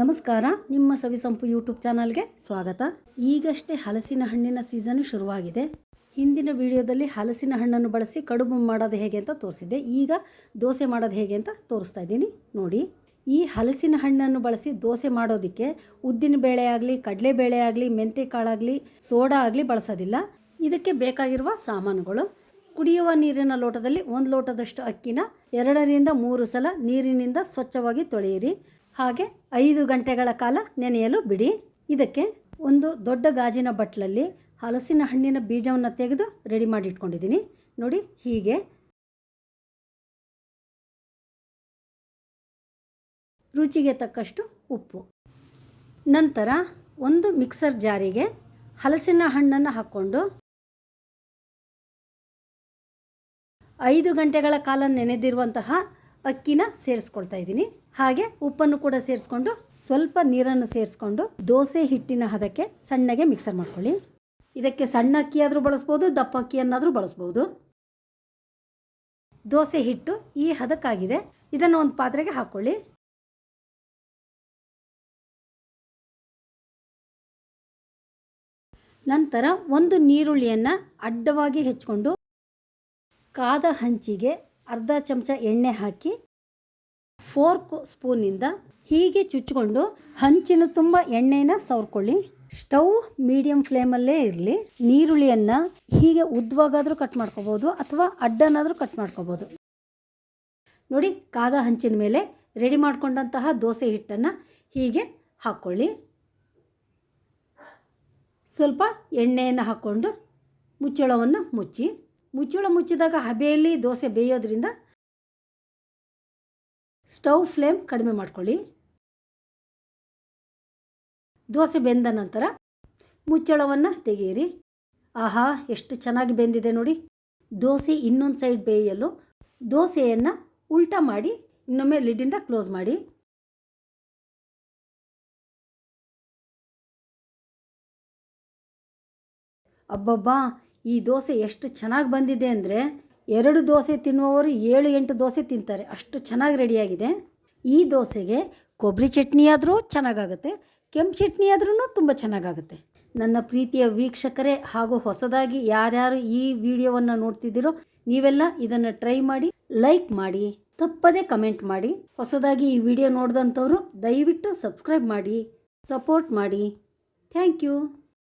ನಮಸ್ಕಾರ, ನಿಮ್ಮ ಸವಿಸಂಪು ಯೂಟ್ಯೂಬ್ ಚಾನಲ್ಗೆ ಸ್ವಾಗತ. ಈಗಷ್ಟೇ ಹಲಸಿನ ಹಣ್ಣಿನ ಸೀಸನ್ ಶುರುವಾಗಿದೆ. ಹಿಂದಿನ ವಿಡಿಯೋದಲ್ಲಿ ಹಲಸಿನ ಹಣ್ಣನ್ನು ಬಳಸಿ ಕಡುಬು ಮಾಡೋದು ಹೇಗೆ ಅಂತ ತೋರಿಸಿದ್ದೆ. ಈಗ ದೋಸೆ ಮಾಡೋದು ಹೇಗೆ ಅಂತ ತೋರಿಸ್ತಾ ಇದ್ದೀನಿ. ನೋಡಿ, ಈ ಹಲಸಿನ ಹಣ್ಣನ್ನು ಬಳಸಿ ದೋಸೆ ಮಾಡೋದಕ್ಕೆ ಉದ್ದಿನ ಬೇಳೆ ಆಗಲಿ ಕಡಲೆಬೇಳೆ ಆಗಲಿ ಮೆಂತೆ ಕಾಳಾಗಲಿ, ಸೋಡಾ ಆಗಲಿ ಬಳಸೋದಿಲ್ಲ. ಇದಕ್ಕೆ ಬೇಕಾಗಿರುವ ಸಾಮಾನುಗಳು. ಕುಡಿಯುವ ನೀರಿನ ಲೋಟದಲ್ಲಿ ಒಂದು ಲೋಟದಷ್ಟು ಅಕ್ಕಿನ ಎರಡರಿಂದ ಮೂರು ಸಲ ನೀರಿನಿಂದ ಸ್ವಚ್ಛವಾಗಿ ತೊಳೆಯಿರಿ. ಹಾಗೆ ಐದು ಗಂಟೆಗಳ ಕಾಲ ನೆನೆಯಲು ಬಿಡಿ. ಇದಕ್ಕೆ ಒಂದು ದೊಡ್ಡ ಗಾಜಿನ ಬಟ್ಲಲ್ಲಿ ಹಲಸಿನ ಹಣ್ಣಿನ ಬೀಜವನ್ನು ತೆಗೆದು ರೆಡಿ ಮಾಡಿ ಇಟ್ಕೊಂಡಿದ್ದೀನಿ ನೋಡಿ ಹೀಗೆ. ರುಚಿಗೆ ತಕ್ಕಷ್ಟು ಉಪ್ಪು. ನಂತರ ಒಂದು ಮಿಕ್ಸರ್ ಜಾರಿಗೆ ಹಲಸಿನ ಹಣ್ಣನ್ನು ಹಾಕ್ಕೊಂಡು ಐದು ಗಂಟೆಗಳ ಕಾಲ ನೆನೆದಿರುವಂತಹ ಅಕ್ಕಿನ ಸೇರಿಸ್ಕೊಳ್ತಾ ಇದ್ದೀನಿ. ಹಾಗೆ ಉಪ್ಪನ್ನು ಕೂಡ ಸೇರಿಸ್ಕೊಂಡು ಸ್ವಲ್ಪ ನೀರನ್ನು ಸೇರಿಸ್ಕೊಂಡು ದೋಸೆ ಹಿಟ್ಟಿನ ಹದಕ್ಕೆ ಸಣ್ಣಗೆ ಮಿಕ್ಸರ್ ಮಾಡ್ಕೊಳ್ಳಿ. ಇದಕ್ಕೆ ಸಣ್ಣ ಅಕ್ಕಿ ಆದರೂ ಬಳಸ್ಬೋದು, ದಪ್ಪ ಅಕ್ಕಿಯನ್ನಾದರೂ ಬಳಸ್ಬೋದು. ದೋಸೆ ಹಿಟ್ಟು ಈ ಹದಕ್ಕಾಗಿದೆ. ಇದನ್ನು ಒಂದು ಪಾತ್ರೆಗೆ ಹಾಕ್ಕೊಳ್ಳಿ ನಂತರ ಒಂದು ನೀರುಳ್ಳಿಯನ್ನು ಅಡ್ಡವಾಗಿ ಹೆಚ್ಕೊಂಡು ಕಾದ ಹಂಚಿಗೆ ಅರ್ಧ ಚಮಚ ಎಣ್ಣೆ ಹಾಕಿ ಫೋರ್ಕ್ ಸ್ಪೂನಿಂದ ಹೀಗೆ ಚುಚ್ಕೊಂಡು ಹಂಚಿನ ತುಂಬ ಎಣ್ಣೆನ ಸವರ್ಕೊಳ್ಳಿ. ಸ್ಟವ್ ಮೀಡಿಯಂ ಫ್ಲೇಮಲ್ಲೇ ಇರಲಿ. ನೀರುಳ್ಳಿಯನ್ನು ಹೀಗೆ ಉದ್ದವಾಗಾದರೂ ಕಟ್ ಮಾಡ್ಕೋಬೋದು ಅಥವಾ ಅಡ್ಡನಾದರೂ ಕಟ್ ಮಾಡ್ಕೋಬೋದು. ನೋಡಿ, ಕಾದ ಹಂಚಿನ ಮೇಲೆ ರೆಡಿ ಮಾಡಿಕೊಂಡಂತಹ ದೋಸೆ ಹಿಟ್ಟನ್ನು ಹೀಗೆ ಹಾಕ್ಕೊಳ್ಳಿ. ಸ್ವಲ್ಪ ಎಣ್ಣೆಯನ್ನು ಹಾಕ್ಕೊಂಡು ಮುಚ್ಚಳವನ್ನು ಮುಚ್ಚಿ. ಮುಚ್ಚಳ ಮುಚ್ಚಿದಾಗ ಹಬೆಯಲ್ಲಿ ದೋಸೆ ಬೇಯೋದ್ರಿಂದ ಸ್ಟವ್ ಫ್ಲೇಮ್ ಕಡಿಮೆ ಮಾಡ್ಕೊಳ್ಳಿ. ದೋಸೆ ಬೆಂದ ನಂತರ ಮುಚ್ಚಳವನ್ನು ತೆಗೆಯಿರಿ. ಆಹಾ, ಎಷ್ಟು ಚೆನ್ನಾಗಿ ಬೆಂದಿದೆ ನೋಡಿ. ದೋಸೆ ಇನ್ನೊಂದು ಸೈಡ್ ಬೇಯಲು ದೋಸೆಯನ್ನು ಉಲ್ಟಾ ಮಾಡಿ, ಇನ್ನೊಮ್ಮೆ ಲಿಡ್ಡಿಂದ ಕ್ಲೋಸ್ ಮಾಡಿ. ಅಬ್ಬಬ್ಬಾ ಈ ದೋಸೆ ಎಷ್ಟು ಚೆನ್ನಾಗಿ ಬಂದಿದೆ ಅಂದರೆ ಎರಡು ದೋಸೆ ತಿನ್ನುವವರು ಏಳು, ಎಂಟು ದೋಸೆ ತಿಂತಾರೆ. ಅಷ್ಟು ಚೆನ್ನಾಗಿ ರೆಡಿಯಾಗಿದೆ. ಈ ದೋಸೆಗೆ ಕೊಬ್ಬರಿ ಚಟ್ನಿ ಆದರೂ ಚೆನ್ನಾಗಾಗುತ್ತೆ, ಕೆಂಪು ಚಟ್ನಿ ಆದ್ರೂ ತುಂಬ ಚೆನ್ನಾಗಾಗುತ್ತೆ. ನನ್ನ ಪ್ರೀತಿಯ ವೀಕ್ಷಕರೇ, ಹಾಗೂ ಹೊಸದಾಗಿ ಯಾರ್ಯಾರು ಈ ವಿಡಿಯೋವನ್ನು ನೋಡ್ತಿದ್ದೀರೋ ನೀವೆಲ್ಲ ಇದನ್ನು ಟ್ರೈ ಮಾಡಿ, ಲೈಕ್ ಮಾಡಿ, ತಪ್ಪದೇ ಕಮೆಂಟ್ ಮಾಡಿ. ಹೊಸದಾಗಿ ಈ ವಿಡಿಯೋ ನೋಡಿದಂಥವ್ರು ದಯವಿಟ್ಟು ಸಬ್ಸ್ಕ್ರೈಬ್ ಮಾಡಿ, ಸಪೋರ್ಟ್ ಮಾಡಿ. Thank you.